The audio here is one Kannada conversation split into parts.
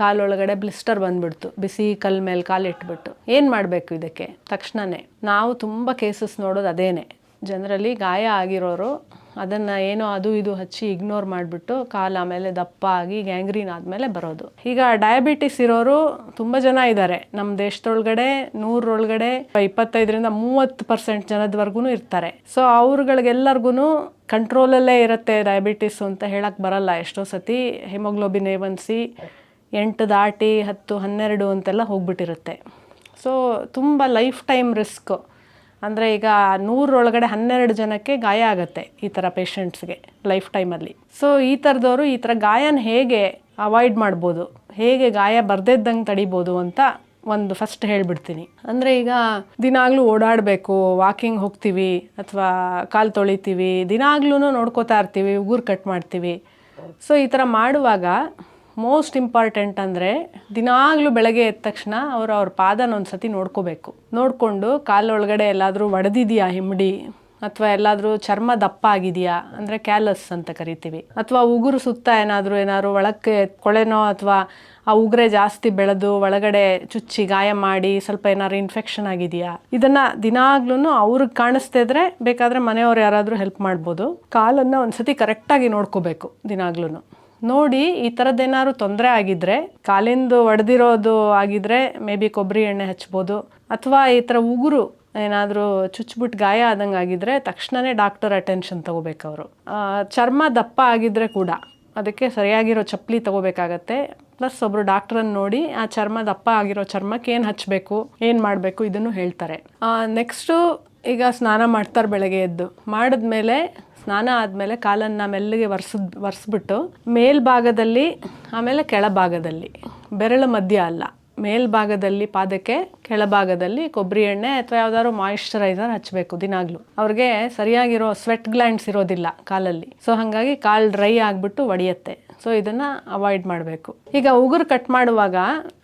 ಕಾಲೊಳಗಡೆ ಬ್ಲಿಸ್ಟರ್ ಬಂದ್ಬಿಡ್ತು. ಬಿಸಿ ಕಲ್ ಮೇಲೆ ಕಾಲು ಇಟ್ಬಿಟ್ಟು. ಏನು ಮಾಡಬೇಕು ಇದಕ್ಕೆ? ತಕ್ಷಣನೇ. ನಾವು ತುಂಬ ಕೇಸಸ್ ನೋಡೋದು ಅದೇನೆ. ಜನರಲಿ ಗಾಯ ಆಗಿರೋರು ಅದನ್ನು ಏನೋ ಅದು ಇದು ಹಚ್ಚಿ ಇಗ್ನೋರ್ ಮಾಡಿಬಿಟ್ಟು ಕಾಲು ಆಮೇಲೆ ದಪ್ಪ ಆಗಿ ಗ್ಯಾಂಗ್ರೀನ್ ಆದಮೇಲೆ ಬರೋದು. ಈಗ ಡಯಾಬಿಟಿಸ್ ಇರೋರು ತುಂಬ ಜನ ಇದ್ದಾರೆ ನಮ್ಮ ದೇಶದೊಳಗಡೆ ನೂರರೊಳಗಡೆ ಇಪ್ಪತ್ತೈದರಿಂದ ಮೂವತ್ತು ಪರ್ಸೆಂಟ್ ಜನದವರೆಗೂ ಇರ್ತಾರೆ. ಸೊ ಅವ್ರುಗಳಿಗೆಲ್ಲರಿಗೂ ಕಂಟ್ರೋಲಲ್ಲೇ ಇರುತ್ತೆ ಡಯಾಬಿಟಿಸ್ ಅಂತ ಹೇಳಕ್ಕೆ ಬರಲ್ಲ ಎಷ್ಟೋ ಸತಿ. ಹಿಮೋಗ್ಲೋಬಿನ್ ಎ ಸಿ ಎಂಟು ದಾಟಿ ಹತ್ತು ಹನ್ನೆರಡು ಅಂತೆಲ್ಲ ಹೋಗ್ಬಿಟ್ಟಿರುತ್ತೆ. ಸೊ ತುಂಬ ಲೈಫ್ ಟೈಮ್ ರಿಸ್ಕ್ ಅಂದರೆ ಈಗ ನೂರೊಳಗಡೆ ಹನ್ನೆರಡು ಜನಕ್ಕೆ ಗಾಯ ಆಗುತ್ತೆ ಈ ಥರ ಪೇಷಂಟ್ಸ್ಗೆ ಲೈಫ್ ಟೈಮಲ್ಲಿ ಸೊ ಈ ಥರದವರು ಈ ಥರ ಗಾಯನ ಹೇಗೆ ಅವಾಯ್ಡ್ ಮಾಡ್ಬೋದು? ಹೇಗೆ ಗಾಯ ಬರ್ದಿದ್ದಂಗೆ ತಡಿಬೋದು ಅಂತ ಒಂದು ಫಸ್ಟ್ ಹೇಳ್ಬಿಡ್ತೀನಿ. ಅಂದರೆ ಈಗ ದಿನಾಗಲೂ ಓಡಾಡಬೇಕು ವಾಕಿಂಗ್ ಹೋಗ್ತೀವಿ, ಅಥವಾ ಕಾಲು ತೊಳಿತೀವಿ ದಿನಾಗ್ಲೂ ನೋಡ್ಕೋತಾ ಇರ್ತೀವಿ, ಉಗುರು ಕಟ್ ಮಾಡ್ತೀವಿ. ಸೊ ಈ ಥರ ಮಾಡುವಾಗ ಮೋಸ್ಟ್ ಇಂಪಾರ್ಟೆಂಟ್ ಅಂದರೆ ದಿನಾಗಲೂ ಬೆಳಗ್ಗೆ ಎದ್ದ ತಕ್ಷಣ ಅವರು ಅವ್ರ ಪಾದನ ಒಂದು ಸತಿ ನೋಡ್ಕೋಬೇಕು. ನೋಡಿಕೊಂಡು ಕಾಲೊಳಗಡೆ ಎಲ್ಲಾದರೂ ಒಡೆದಿದೆಯಾ ಹಿಮ್ಮಡಿ? ಅಥವಾ ಎಲ್ಲಾದರೂ ಚರ್ಮ ದಪ್ಪ ಆಗಿದೆಯಾ? ಅಂದರೆ ಕ್ಯಾಲಸ್ ಅಂತ ಕರಿತೀವಿ. ಅಥವಾ ಉಗುರು ಸುತ್ತ ಏನಾದರೂ ಏನಾದ್ರು ಒಳಕ್ಕೆ ಕೊಳೆನೋ ಅಥವಾ ಆ ಉಗುರೆ ಜಾಸ್ತಿ ಬೆಳೆದು ಒಳಗಡೆ ಚುಚ್ಚಿ ಗಾಯ ಮಾಡಿ ಸ್ವಲ್ಪ ಏನಾದ್ರು ಇನ್ಫೆಕ್ಷನ್ ಆಗಿದೆಯಾ? ಇದನ್ನ ದಿನಾಗ್ಲೂ ಅವ್ರಿಗೆ ಕಾಣಿಸ್ತಿದ್ರೆ ಬೇಕಾದ್ರೆ ಮನೆಯವ್ರು ಯಾರಾದರೂ ಹೆಲ್ಪ್ ಮಾಡ್ಬೋದು. ಕಾಲನ್ನು ಒಂದ್ಸತಿ ಕರೆಕ್ಟಾಗಿ ನೋಡ್ಕೋಬೇಕು ದಿನಾಗ್ಲೂ ನೋಡಿ, ಈ ಥರದ್ದೇನಾದ್ರು ತೊಂದರೆ ಆಗಿದ್ರೆ, ಕಾಲಿಂದು ಒಡೆದಿರೋದು ಆಗಿದ್ರೆ, ಮೇ ಬಿ ಕೊಬ್ಬರಿ ಎಣ್ಣೆ ಹಚ್ಬೋದು, ಅಥವಾ ಈ ಥರ ಉಗುರು ಏನಾದರೂ ಚುಚ್ಬಿಟ್ಟು ಗಾಯ ಆದಂಗೆ ಆಗಿದ್ರೆ ತಕ್ಷಣವೇ ಡಾಕ್ಟರ್ ಅಟೆನ್ಷನ್ ತಗೋಬೇಕು ಅವರು ಚರ್ಮ ದಪ್ಪ ಆಗಿದ್ರೆ ಕೂಡ, ಅದಕ್ಕೆ ಸರಿಯಾಗಿರೋ ಚಪ್ಪಲಿ ತಗೋಬೇಕಾಗತ್ತೆ. ಪ್ಲಸ್ ಒಬ್ಬರು ಡಾಕ್ಟ್ರನ್ನು ನೋಡಿ, ಆ ಚರ್ಮ ದಪ್ಪ ಆಗಿರೋ ಚರ್ಮಕ್ಕೆ ಏನು ಹಚ್ಚಬೇಕು ಏನು ಮಾಡಬೇಕು ಇದನ್ನು ಹೇಳ್ತಾರೆ. ನೆಕ್ಸ್ಟು ಈಗ ಸ್ನಾನ ಮಾಡ್ತಾರೆ ಬೆಳಗ್ಗೆ ಎದ್ದು. ಮಾಡಿದ್ಮೇಲೆ ಸ್ನಾನ ಆದಮೇಲೆ ಕಾಲನ್ನು ಮೆಲ್ಲಗೆ ಒರೆಸಿದ್ ಒರೆಸ್ಬಿಟ್ಟು ಮೇಲ್ಭಾಗದಲ್ಲಿ ಆಮೇಲೆ ಕೆಳಭಾಗದಲ್ಲಿ. ಬೆರಳು ಮಧ್ಯ ಅಲ್ಲ. ಮೇಲ್ಭಾಗದಲ್ಲಿ ಪಾದಕ್ಕೆ ಕೆಳಭಾಗದಲ್ಲಿ ಕೊಬ್ಬರಿ ಎಣ್ಣೆ ಅಥವಾ ಯಾವ್ದಾದ್ರು ಮಾಯಿಶ್ಚರೈಸರ್ ಹಚ್ಚಬೇಕು ದಿನಾಗ್ಲೂ. ಅವ್ರಿಗೆ ಸರಿಯಾಗಿರೋ ಸ್ವೆಟ್ ಗ್ಲ್ಯಾಂಡ್ಸ್ ಇರೋದಿಲ್ಲ ಕಾಲಲ್ಲಿ. ಸೊ ಹಾಗಾಗಿ ಕಾಲು ಡ್ರೈ ಆಗಿಬಿಟ್ಟು ಒಡೆಯುತ್ತೆ. ಸೊ ಇದನ್ನು ಅವಾಯ್ಡ್ ಮಾಡಬೇಕು. ಈಗ ಉಗುರು ಕಟ್ ಮಾಡುವಾಗ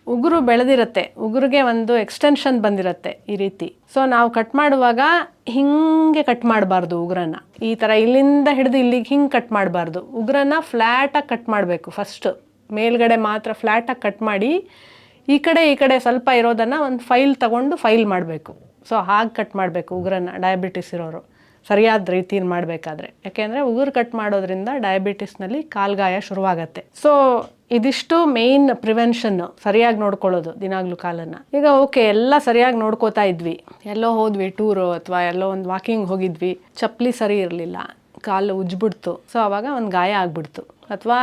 ಉಗುರು ಬೆಳೆದಿರುತ್ತೆ. ಉಗುರಿಗೆ ಒಂದು ಎಕ್ಸ್ಟೆನ್ಷನ್ ಬಂದಿರುತ್ತೆ ಈ ರೀತಿ. ಸೊ ನಾವು ಕಟ್ ಮಾಡುವಾಗ ಹಿಂಗೆ ಕಟ್ ಮಾಡಬಾರ್ದು ಉಗುರನ್ನ. ಈ ಥರ ಇಲ್ಲಿಂದ ಹಿಡಿದು ಇಲ್ಲಿಗೆ ಹಿಂಗೆ ಕಟ್ ಮಾಡಬಾರ್ದು. ಉಗುರನ್ನ ಫ್ಲ್ಯಾಟಾಗಿ ಕಟ್ ಮಾಡಬೇಕು ಫಸ್ಟು ಮೇಲ್ಗಡೆ ಮಾತ್ರ ಫ್ಲ್ಯಾಟಾಗಿ ಕಟ್ ಮಾಡಿ ಈ ಕಡೆ ಈ ಕಡೆ ಸ್ವಲ್ಪ ಇರೋದನ್ನು ಒಂದು ಫೈಲ್ ತಗೊಂಡು ಫೈಲ್ ಮಾಡಬೇಕು. ಸೊ ಹಾಗೆ ಕಟ್ ಮಾಡಬೇಕು ಉಗುರನ್ನು ಡಯಾಬಿಟಿಸ್ ಇರೋರು. ಸರಿಯಾದ ರೀತಿಯಲ್ಲಿ ಮಾಡಬೇಕಾದ್ರೆ. ಯಾಕೆಂದರೆ ಉಗುರು ಕಟ್ ಮಾಡೋದ್ರಿಂದ ಡಯಾಬಿಟಿಸ್ನಲ್ಲಿ ಕಾಲ್ಗಾಯ ಶುರುವಾಗತ್ತೆ. ಸೊ ಇದಿಷ್ಟು ಮೇಯ್ನ್ ಪ್ರಿವೆನ್ಷನ್ನು ಸರಿಯಾಗಿ ನೋಡ್ಕೊಳ್ಳೋದು ದಿನಾಗ್ಲೂ ಕಾಲನ್ನು. ಈಗ ಓಕೆ ಎಲ್ಲ ಸರಿಯಾಗಿ ನೋಡ್ಕೋತಾ ಇದ್ವಿ. ಎಲ್ಲೋ ಹೋದ್ವಿ ಟೂರು ಅಥವಾ ಎಲ್ಲೋ ಒಂದು ವಾಕಿಂಗ್ ಹೋಗಿದ್ವಿ. ಚಪ್ಪಲಿ ಸರಿ ಇರಲಿಲ್ಲ. ಕಾಲು ಉಜ್ಬಿಡ್ತು. ಸೊ ಅವಾಗ ಒಂದು ಗಾಯ ಆಗ್ಬಿಡ್ತು. ಅಥವಾ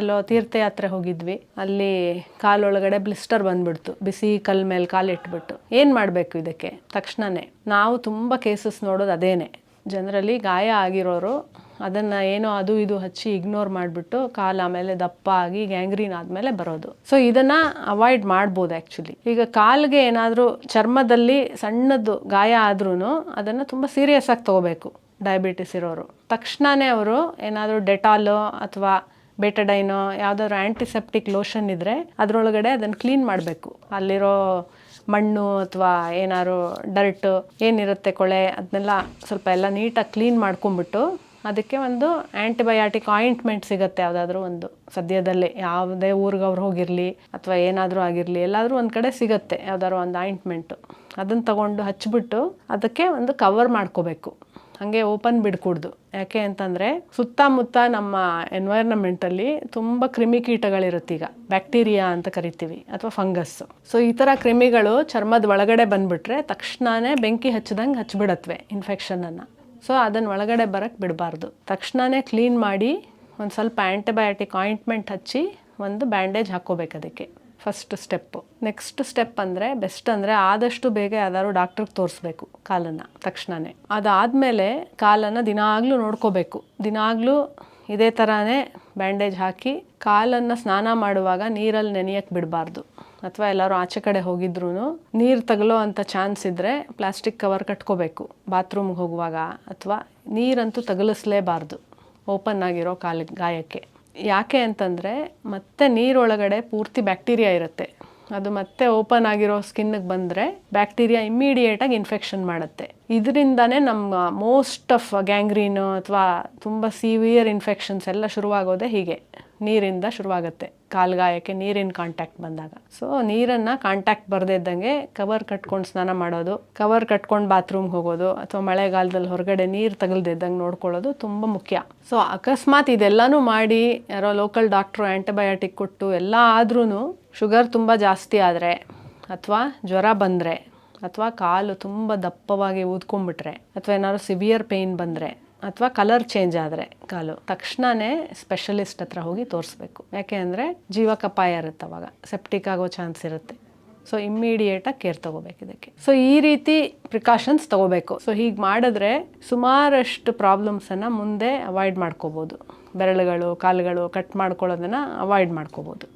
ಎಲ್ಲೋ ತೀರ್ಥಯಾತ್ರೆ ಹೋಗಿದ್ವಿ. ಅಲ್ಲಿ ಕಾಲೊಳಗಡೆ ಬ್ಲಿಸ್ಟರ್ ಬಂದ್ಬಿಡ್ತು. ಬಿಸಿ ಕಲ್ ಮೇಲೆ ಕಾಲು ಇಟ್ಬಿಟ್ಟು. ಏನು ಮಾಡಬೇಕು ಇದಕ್ಕೆ? ತಕ್ಷಣವೇ ನಾವು ತುಂಬ ಕೇಸಸ್ ನೋಡೋದು ಅದೇನೆ. ಜನರಲ್ಲಿ ಗಾಯ ಆಗಿರೋರು ಅದನ್ನು ಏನೋ ಅದು ಇದು ಹಚ್ಚಿ ಇಗ್ನೋರ್ ಮಾಡಿಬಿಟ್ಟು ಕಾಲು ಆಮೇಲೆ ದಪ್ಪ ಆಗಿ ಗ್ಯಾಂಗ್ರೀನ್ ಆದಮೇಲೆ ಬರೋದು. ಸೊ ಇದನ್ನು ಅವಾಯ್ಡ್ ಮಾಡ್ಬೋದು ಆ್ಯಕ್ಚುಲಿ ಈಗ ಕಾಲಿಗೆ ಏನಾದರೂ ಚರ್ಮದಲ್ಲಿ ಸಣ್ಣದು ಗಾಯ ಆದ್ರೂ ಅದನ್ನು ತುಂಬ ಸೀರಿಯಸ್ ಆಗಿ ತೊಗೋಬೇಕು. ಡಯಾಬಿಟಿಸ್ ಇರೋರು. ತಕ್ಷಣವೇ ಅವರು ಏನಾದರೂ ಡೆಟಾಲು ಅಥವಾ ಬೇಟಡೈನೋ ಯಾವುದಾದ್ರು ಆ್ಯಂಟಿಸೆಪ್ಟಿಕ್ ಲೋಷನ್ ಇದ್ದರೆ ಅದರೊಳಗಡೆ ಅದನ್ನು ಕ್ಲೀನ್ ಮಾಡಬೇಕು. ಅಲ್ಲಿರೋ ಮಣ್ಣು ಅಥವಾ ಏನಾದ್ರು ಡರ್ಟು ಏನಿರುತ್ತೆ ಕೊಳೆ ಅದನ್ನೆಲ್ಲ ಸ್ವಲ್ಪ ಎಲ್ಲ ನೀಟಾಗಿ ಕ್ಲೀನ್ ಮಾಡ್ಕೊಂಬಿಟ್ಟು ಅದಕ್ಕೆ ಒಂದು ಆ್ಯಂಟಿಬಯಾಟಿಕ್ ಆಯಿಂಟ್ಮೆಂಟ್ ಸಿಗುತ್ತೆ ಯಾವುದಾದ್ರೂ ಒಂದು. ಸದ್ಯದಲ್ಲೇ ಯಾವುದೇ ಊರಿಗೆ ಅವ್ರು ಹೋಗಿರಲಿ ಅಥವಾ ಏನಾದರೂ ಆಗಿರಲಿ, ಎಲ್ಲಾದರೂ ಒಂದು ಕಡೆ ಸಿಗುತ್ತೆ ಯಾವುದಾದ್ರು ಒಂದು ಆಯಿಂಟ್ಮೆಂಟು ಅದನ್ನು ತಗೊಂಡು ಹಚ್ಚಿಬಿಟ್ಟು ಅದಕ್ಕೆ ಒಂದು ಕವರ್ ಮಾಡ್ಕೋಬೇಕು. ಹಾಗೆ ಓಪನ್ ಬಿಡ್ಕೂಡ್ದು. ಯಾಕೆ ಅಂತಂದರೆ ಸುತ್ತಮುತ್ತ ನಮ್ಮ ಎನ್ವೈರ್ನಮೆಂಟಲ್ಲಿ ತುಂಬ ಈಗ ಬ್ಯಾಕ್ಟೀರಿಯಾ ಅಂತ ಕರಿತೀವಿ ಅಥವಾ ಫಂಗಸ್ ಸೊ ಈ ಥರ ಕ್ರಿಮಿಗಳು ಚರ್ಮದ ಒಳಗಡೆ ಬಂದುಬಿಟ್ರೆ ತಕ್ಷಣವೇ ಬೆಂಕಿ ಹಚ್ಚಿದಂಗೆ ಹಚ್ಚಿಬಿಡತ್ವೆ ಇನ್ಫೆಕ್ಷನನ್ನು ಸೊ ಅದನ್ನು ಒಳಗಡೆ ಬರೋಕ್ಕೆ ಬಿಡಬಾರ್ದು. ತಕ್ಷಣವೇ ಕ್ಲೀನ್ ಮಾಡಿ ಒಂದು ಸ್ವಲ್ಪ ಆ್ಯಂಟಿಬಯೋಟಿಕ್ ಆಯಿಂಟ್ಮೆಂಟ್ ಹಚ್ಚಿ ಒಂದು ಬ್ಯಾಂಡೇಜ್ ಹಾಕ್ಕೋಬೇಕು ಅದಕ್ಕೆ. ಫಸ್ಟ್ ಸ್ಟೆಪ್ಪು ನೆಕ್ಸ್ಟ್ ಸ್ಟೆಪ್ ಅಂದರೆ ಬೆಸ್ಟ್ ಅಂದರೆ ಆದಷ್ಟು ಬೇಗ ಯಾವ್ದಾದ್ರು ಡಾಕ್ಟ್ರಿಗೆ ತೋರಿಸ್ಬೇಕು ಕಾಲನ್ನು ತಕ್ಷಣವೇ ಅದಾದಮೇಲೆ ಕಾಲನ್ನು ದಿನಾಗಲೂ ನೋಡ್ಕೋಬೇಕು. ದಿನಾಗಲೂ ಇದೇ ಥರನೇ ಬ್ಯಾಂಡೇಜ್ ಹಾಕಿ ಕಾಲನ್ನು ಸ್ನಾನ ಮಾಡುವಾಗ ನೀರಲ್ಲಿ ನೆನೆಯಕ್ಕೆ ಬಿಡಬಾರ್ದು. ಅಥವಾ ಎಲ್ಲರೂ ಆಚೆ ಕಡೆ ಹೋಗಿದ್ರು ನೀರು ತಗಲೋ ಅಂಥ ಚಾನ್ಸ್ ಇದ್ದರೆ ಪ್ಲಾಸ್ಟಿಕ್ ಕವರ್ ಕಟ್ಕೋಬೇಕು. ಬಾತ್ರೂಮ್ಗೆ ಹೋಗುವಾಗ ಅಥವಾ ನೀರಂತೂ ತಗಲಿಸ್ಲೇಬಾರ್ದು. ಓಪನ್ ಆಗಿರೋ ಕಾಲ ಗಾಯಕ್ಕೆ. ಯಾಕೆ ಅಂತಂದರೆ ಮತ್ತೆ ನೀರೊಳಗಡೆ ಪೂರ್ತಿ ಬ್ಯಾಕ್ಟೀರಿಯಾ ಇರುತ್ತೆ. ಅದು ಮತ್ತೆ ಓಪನ್ ಆಗಿರೋ ಸ್ಕಿನ್ನಿಗೆ ಬಂದರೆ ಬ್ಯಾಕ್ಟೀರಿಯಾ ಇಮ್ಮಿಡಿಯೇಟಾಗಿ ಇನ್ಫೆಕ್ಷನ್ ಮಾಡುತ್ತೆ. ಇದರಿಂದನೇ ನಮ್ಮ ಮೋಸ್ಟ್ ಆಫ್ ಗ್ಯಾಂಗ್ರೀನು ಅಥವಾ ತುಂಬ ಸಿವಿಯರ್ ಇನ್ಫೆಕ್ಷನ್ಸ್ ಎಲ್ಲ ಶುರುವಾಗೋದೇ ಹೀಗೆ. ನೀರಿಂದ ಶುರುವಾಗುತ್ತೆ. ಕಾಲ್ಗಾಯಕ್ಕೆ ನೀರಿನ ಕಾಂಟ್ಯಾಕ್ಟ್ ಬಂದಾಗ. ಸೊ ನೀರನ್ನು ಕಾಂಟ್ಯಾಕ್ಟ್ ಬರದೇ ಇದ್ದಂಗೆ ಕವರ್ ಕಟ್ಕೊಂಡು ಸ್ನಾನ ಮಾಡೋದು ಕವರ್ ಕಟ್ಕೊಂಡು ಬಾತ್ರೂಮ್ಗೆ ಹೋಗೋದು, ಅಥವಾ ಮಳೆಗಾಲದಲ್ಲಿ ಹೊರಗಡೆ ನೀರು ತಗಲ್ದೇ ಇದ್ದಂಗೆ ನೋಡ್ಕೊಳ್ಳೋದು ತುಂಬ ಮುಖ್ಯ. ಸೊ ಅಕಸ್ಮಾತ್ ಇದೆಲ್ಲನೂ ಮಾಡಿ ಯಾರೋ ಲೋಕಲ್ ಡಾಕ್ಟ್ರು ಆ್ಯಂಟಿಬಯೋಟಿಕ್ ಕೊಟ್ಟು ಎಲ್ಲ ಆದ್ರೂ ಶುಗರ್ ತುಂಬ ಜಾಸ್ತಿ ಆದರೆ ಅಥವಾ ಜ್ವರ ಬಂದರೆ ಅಥವಾ ಕಾಲು ತುಂಬ ದಪ್ಪವಾಗಿ ಊದ್ಕೊಂಡ್ಬಿಟ್ರೆ ಅಥವಾ ಏನಾದ್ರು ಸಿವಿಯರ್ ಪೇಯ್ನ್ ಬಂದರೆ ಅಥವಾ ಕಲರ್ ಚೇಂಜ್ ಆದರೆ ಕಾಲು. ತಕ್ಷಣವೇ ಸ್ಪೆಷಲಿಸ್ಟ್ ಹತ್ರ ಹೋಗಿ ತೋರಿಸ್ಬೇಕು. ಯಾಕೆ ಅಂದರೆ ಜೀವಕಪಾಯ ಇರುತ್ತೆ ಅವಾಗ. ಸೆಪ್ಟಿಕ್ ಆಗೋ ಚಾನ್ಸ್ ಇರುತ್ತೆ. ಸೊ ಇಮ್ಮಿಡಿಯೇಟಾಗಿ ಕೇರ್ ತೊಗೋಬೇಕು ಇದಕ್ಕೆ. ಸೊ ಈ ರೀತಿ ಪ್ರಿಕಾಷನ್ಸ್ ತಗೋಬೇಕು. ಸೊ ಹೀಗೆ ಮಾಡಿದ್ರೆ ಸುಮಾರಷ್ಟು ಪ್ರಾಬ್ಲಮ್ಸನ್ನು ಮುಂದೆ ಅವಾಯ್ಡ್ ಮಾಡ್ಕೋಬೋದು. ಬೆರಳುಗಳು, ಕಾಲುಗಳು ಕಟ್ ಮಾಡ್ಕೊಳ್ಳೋದನ್ನು ಅವಾಯ್ಡ್ ಮಾಡ್ಕೋಬೋದು.